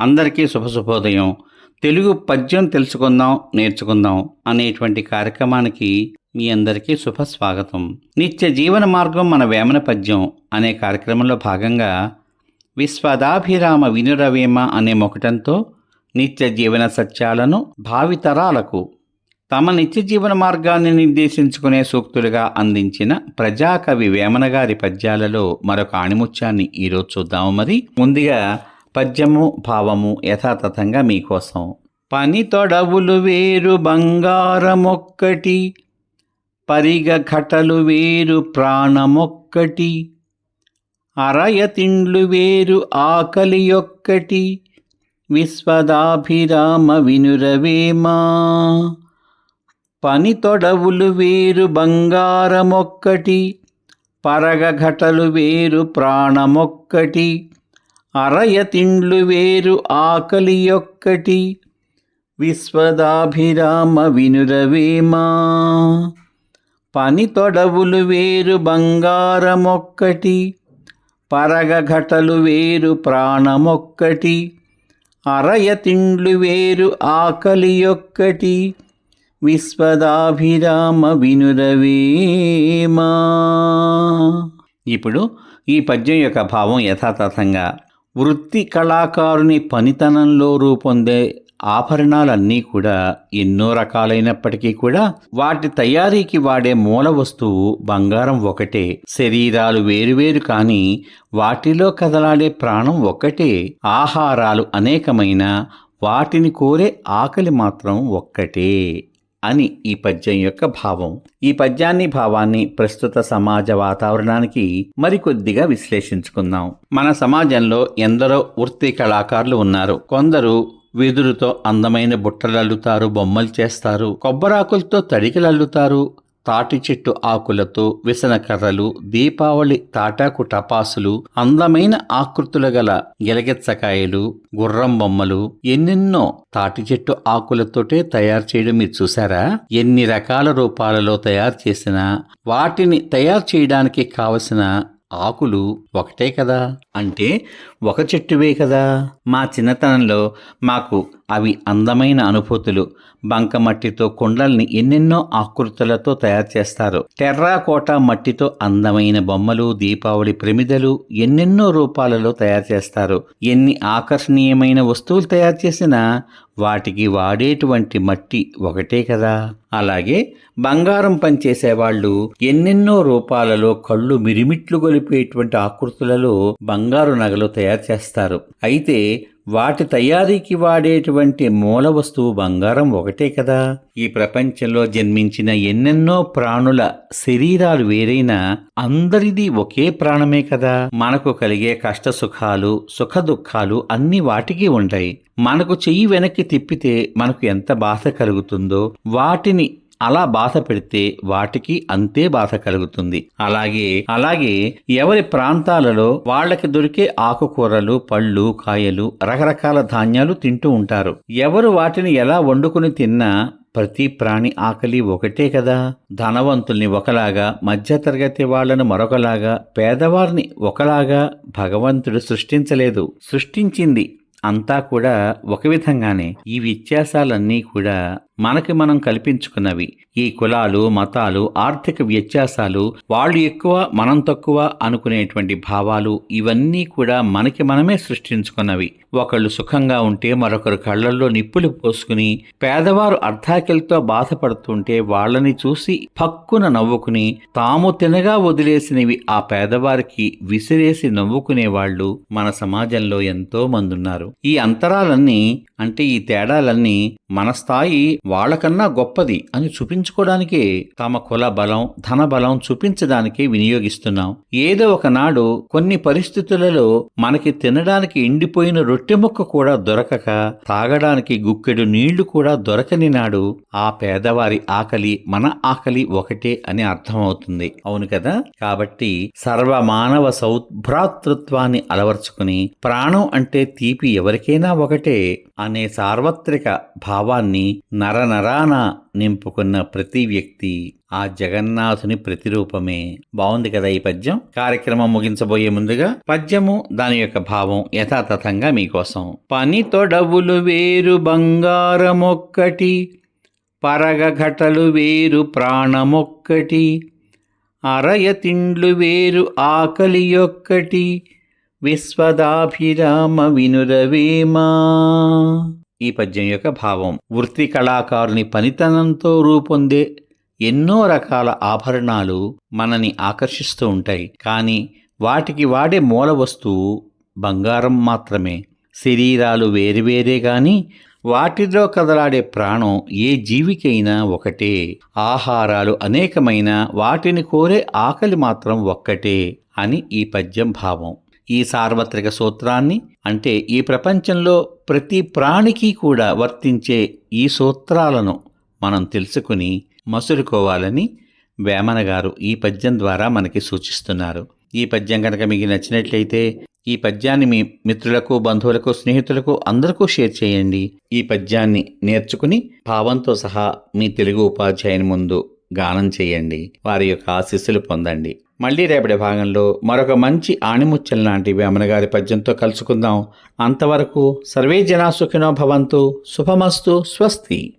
అందరికీ శుభ శుభోదయం తెలుగు పద్యం తెలుసుకుందాం నేర్చుకుందాం అనేటువంటి కార్యక్రమానికి మీ అందరికీ శుభ స్వాగతం నిత్య జీవన మార్గం మన వేమన పద్యం అనే కార్యక్రమంలో భాగంగా విశ్వదాభిరామ వినురవేమ అనే మొకటంతో నిత్య జీవన సత్యాలను భావితరాలకు తమ నిత్య జీవన మార్గాన్ని నిర్దేశించుకునే సూక్తులుగా అందించిన ప్రజాకవి వేమన గారి పద్యాలలో మరొక ఆణిముత్యాన్ని ఈరోజు చూద్దాము మరి. ముందుగా పద్యము భావము యథాతథంగా మీకోసం. పని తొడవులు వేరు బంగారమొక్కటి. పరిగ ఘటలు వేరు ప్రాణమొక్కటి. అరయతిండ్లు వేరు ఆకలి ఒక్కటి విశ్వదాభిరామ వినురవేమా. పని తొడవులు వేరు బంగారమొక్కటి. పరగఘటలు వేరు ప్రాణమొక్కటి. అరయ తిండ్లు వేరు ఆకలి ఒక్కటి విశ్వదాభిరామ వినురవేమా? పని తొడవులు వేరు బంగారమొక్కటి పరగఘటలు వేరు ప్రాణమొక్కటి అరయ తిండ్లు వేరు ఆకలి ఒక్కటి విశ్వదాభిరామ వినురవేమా? ఇప్పుడు ఈ పద్యం యొక్క భావం యథాతథంగా వృత్తి కళాకారుని పనితనంలో రూపొందే ఆభరణాలన్నీ కూడా ఎన్నో రకాలైనప్పటికీ కూడా వాటి తయారీకి వాడే మూల వస్తువు బంగారం ఒకటే. శరీరాలు వేరువేరు కానీ వాటిలో కదలాడే ప్రాణం ఒకటే. ఆహారాలు అనేకమైన వాటిని కోరే ఆకలి మాత్రం ఒక్కటే. అని ఈ పద్యం యొక్క భావం. ఈ పద్యాన్ని భావాన్ని ప్రస్తుత సమాజ వాతావరణానికి మరికొద్దిగా విశ్లేషించుకుందాం. మన సమాజంలో ఎందరో వృత్తి కళాకారులు ఉన్నారు. కొందరు వెదురుతో అందమైన బుట్టలు అల్లుతారు బొమ్మలు చేస్తారు. కొబ్బరాకులతో తడికలు అల్లుతారు తాటి చెట్టు ఆకులతో విసనకర్రలు దీపావళి తాటాకు టపాసులు అందమైన ఆకృతులు గల గిలగెచ్చకాయలు గుర్రం బొమ్మలు ఎన్నెన్నో తాటి చెట్టు ఆకులతోటే తయారు చేయడం మీరు చూసారా ఎన్ని రకాల రూపాలలో తయారు చేసినా వాటిని తయారు చేయడానికి కావలసిన ఆకులు ఒకటే కదా? అంటే ఒక చెట్టువే కదా? మా చిన్నతనంలో మాకు అవి అందమైన అనుభూతులు. బంకమట్టితో కుండల్ని ఎన్నెన్నో ఆకృతులతో తయారు చేస్తారు. టెర్రాకోట మట్టితో అందమైన బొమ్మలు దీపావళి ప్రమిదలు ఎన్నెన్నో రూపాలలో తయారు చేస్తారు. ఎన్ని ఆకర్షణీయమైన వస్తువులు తయారు చేసినా వాటికి వాడేటువంటి మట్టి ఒకటే కదా. అలాగే బంగారం పనిచేసేవాళ్ళు ఎన్నెన్నో రూపాలలో కళ్ళు మిరిమిట్లు గొలిపేటువంటి ఆకృతులలో బంగారు నగలు తయారు చేస్తారు. అయితే వాటి తయారీకి వాడేటువంటి మూల వస్తువు బంగారం ఒకటే కదా. ఈ ప్రపంచంలో జన్మించిన ఎన్నెన్నో ప్రాణుల శరీరాలు వేరైనా అందరిది ఒకే ప్రాణమే కదా. మనకు కలిగే కష్ట సుఖాలు సుఖ దుఃఖాలు అన్ని వాటికి ఉంటాయి. మనకు చెయ్యి వెనక్కి తిప్పితే మనకు ఎంత బాధ కలుగుతుందో వాటిని అలా బాధ పెడితే వాటికి అంతే బాధ కలుగుతుంది. అలాగే అలాగే ఎవరి ప్రాంతాలలో వాళ్ళకి దొరికే ఆకుకూరలు పళ్ళు కాయలు రకరకాల ధాన్యాలు తింటూ ఉంటారు. ఎవరు వాటిని ఎలా వండుకుని తిన్నా ప్రతి ప్రాణి ఆకలి ఒకటే కదా. ధనవంతుల్ని ఒకలాగా మధ్యతరగతి వాళ్ళను మరొకలాగా పేదవారిని ఒకలాగా భగవంతుడు సృష్టించలేదు. సృష్టించింది అంతా కూడా ఒక విధంగానే. ఈ వ్యత్యాసాలన్నీ కూడా మనకి మనం కల్పించుకున్నవి. ఈ కులాలు మతాలు ఆర్థిక వ్యత్యాసాలు వాళ్ళు ఎక్కువ మనం తక్కువ అనుకునేటువంటి భావాలు ఇవన్నీ కూడా మనకి మనమే సృష్టించుకున్నవి. ఒకళ్ళు సుఖంగా ఉంటే మరొకరు కళ్ళల్లో నిప్పులు పోసుకుని పేదవారు అర్ధాకిలతో బాధపడుతుంటే వాళ్ళని చూసి పక్కున నవ్వుకుని తాము తినగా వదిలేసినవి ఆ పేదవారికి విసిరేసి నవ్వుకునే వాళ్ళు మన సమాజంలో ఎంతో మంది ఉన్నారు ఈ అంతరాలన్నీ అంటే ఈ తేడాలన్నీ మన స్థాయి వాళ్ళకన్నా గొప్పది అని చూపించుకోవడానికే తమ కుల బలం ధన బలం చూపించడానికే వినియోగిస్తున్నాం. ఏదో ఒకనాడు కొన్ని పరిస్థితులలో మనకి తినడానికి ఎండిపోయిన రొట్టె ముక్క కూడా దొరకక తాగడానికి గుక్కెడు నీళ్ళు కూడా దొరకని నాడు ఆ పేదవారి ఆకలి మన ఆకలి ఒకటే అని అర్థమవుతుంది. అవును కదా? కాబట్టి సర్వమానవ సౌభ్రాతృత్వాన్ని అలవర్చుకుని ప్రాణం అంటే తీపి ఎవరికైనా ఒకటే అనే సార్వత్రిక భావాన్ని నర నరనరాన నింపుకున్న ప్రతి వ్యక్తి ఆ జగన్నాథుని ప్రతిరూపమే. బాగుంది కదా ఈ పద్యం? కార్యక్రమం ముగించబోయే ముందుగా పద్యము దాని యొక్క భావం యథాతథంగా మీకోసం. పని తొడవులు వేరు బంగారమొక్కటి పరగఘటలు వేరు ప్రాణమొక్కటి అరయతిండ్లు వేరు ఆకలి యొక్కటి విశ్వదాభిరామ వినురవేమా? ఈ పద్యం యొక్క భావం. వృత్తి కళాకారుని పనితనంతో రూపొందే ఎన్నో రకాల ఆభరణాలు మనని ఆకర్షిస్తూ ఉంటాయి. కానీ వాటికి వాడే మూల వస్తువు బంగారం మాత్రమే. శరీరాలు వేరువేరే గాని వాటిలో కదలాడే ప్రాణం ఏ జీవికైనా ఒకటే. ఆహారాలు అనేకమైన వాటిని కోరే ఆకలి మాత్రం ఒక్కటే అని ఈ పద్యం భావం. ఈ సార్వత్రిక సూత్రాన్ని అంటే ఈ ప్రపంచంలో ప్రతి ప్రాణికి కూడా వర్తించే ఈ సూత్రాలను మనం తెలుసుకుని మసులుకోవాలని వేమన గారు ఈ పద్యం ద్వారా మనకి సూచిస్తున్నారు. ఈ పద్యం కనుక మీకు నచ్చినట్లయితే ఈ పద్యాన్ని మీ మిత్రులకు బంధువులకు స్నేహితులకు అందరికీ షేర్ చేయండి. ఈ పద్యాన్ని నేర్చుకుని భావంతో సహా మీ తెలుగు ఉపాధ్యాయుని ముందు గానం చేయండి వారి యొక్క ఆశీస్సులు పొందండి. మళ్ళీ రేపటి భాగంలో మరొక మంచి ఆణిముత్యం లాంటి వేమనగారి పద్యంతో కలుసుకుందాం. అంతవరకు సర్వే జనా సుఖినో భవంతు శుభమస్తు స్వస్తి.